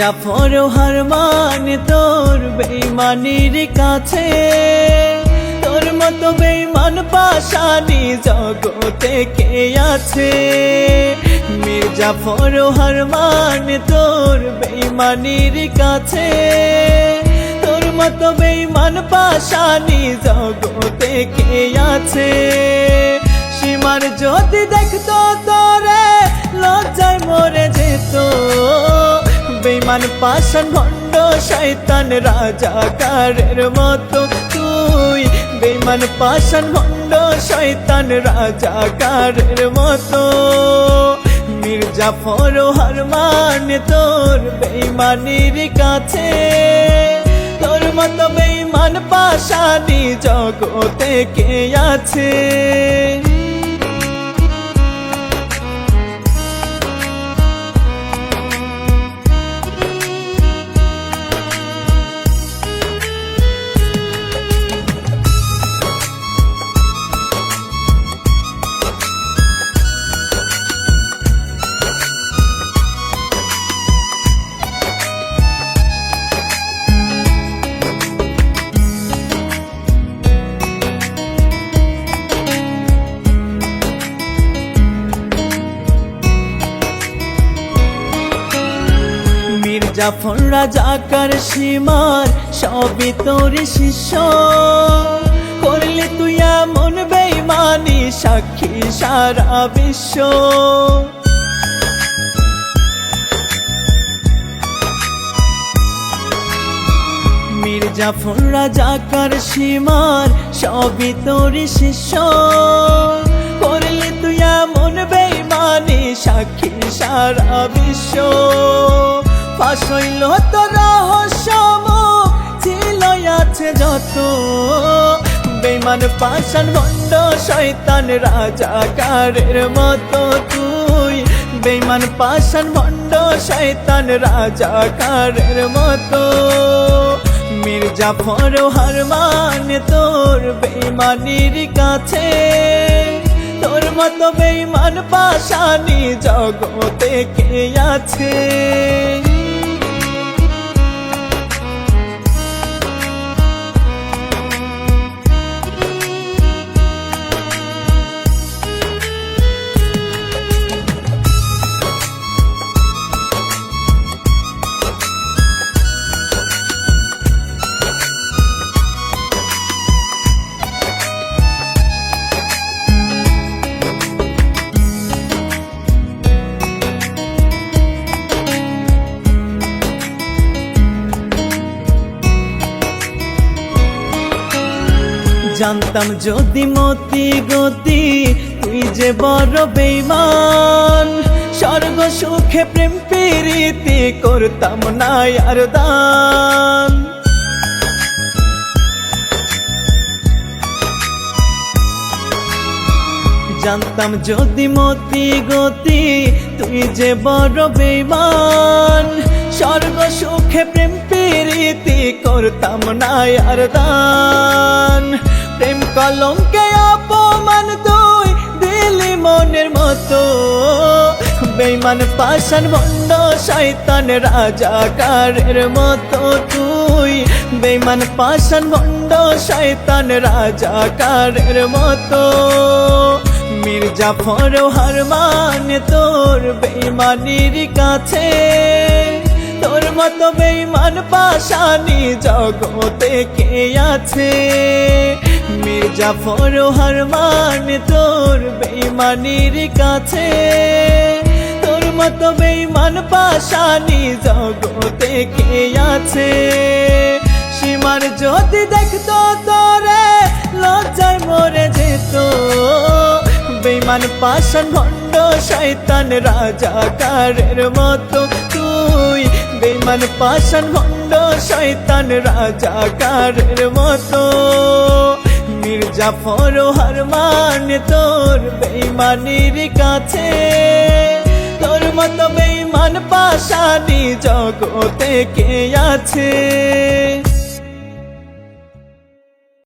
Mir Jafar Hermann, তোর বেইমানির কাছে। তোর মতো বেইমান পাশানি জগতে কে আছে? মির্জাফর হারমান, তোর বেইমানির কাছে। তোর মতো বেইমান পাশানি জগতে কে আছে? সীমার যদি দেখতো তোরে বেইমান পাশান ভণ্ড শৈতান রাজাকারের মতো। তুই বেইমান পাশান ভণ্ড শৈতান রাজাকারের মতো। মির্জাফর হারমান তোর বেইমানির কাছে। তোর মতো বেইমান পাশানি জগতে কে আছে? মির্জাফর রাজাকার সীমার, সবই তোর শিষ্য। করলে তুই এমন বেইমানি, সাক্ষী সারা বিশ্ব। মির্জাফর রাজাকার সীমার, সবই তোর শিষ্য। করলে তুই এমন বেইমানি, সাক্ষী সারা বিশ্ব। ফাঁস হইল তো রহস্য মুখ ছিল আছে যত। বেইমান পাশান ভণ্ড শয়তান রাজাকারের মতো তুই। বেইমান পাশান ভণ্ড শয়তান রাজাকারের মতো। মির্জাফর হারমান, তোর বেইমানির কাছে। তোর মতো বেইমান পাশানি জগতে কে আছে? জানতাম যদি মতি গতি, তুই যে বড় বেইমান স্বর্গ, সুখে, প্রেম, প্রীতি করতাম না আর দান। জানতাম যদি মতি গতি, তুই যে বড় বেইমান স্বর্গ সুখে প্রেম প্রীতি করতাম না আর দান। প্রেম কলঙ্কে অপমান তুই দিলি মনের মতো। বেইমান পাশান ভণ্ড শয়তান, রাজাকারের মতো তুই। বেইমান পাশান ভণ্ড শয়তান, রাজাকারের মতো। মির্জা মির্জাফর হারমান তোর বেইমানির কাছে। তোর মতো বেইমান পাশানি জগতে কে আছে? মির্জাফর হারমান, তোর বেইমানির কাছে। তোর মতো বেইমান পাশানি জগতে কে আছে? সীমার যদি দেখতো তোরে, লজ্জায় মরে যেত। বেইমান পাশান ভণ্ড, শয়তান রাজাকারের মতো। তুই বেইমান পাশান ভণ্ড শয়তান রাজাকারের মতো। মির্জাফর মানে তোর বেইমানির কাছে। তোর মতো বেমান পাশানি জগতে কে আছে?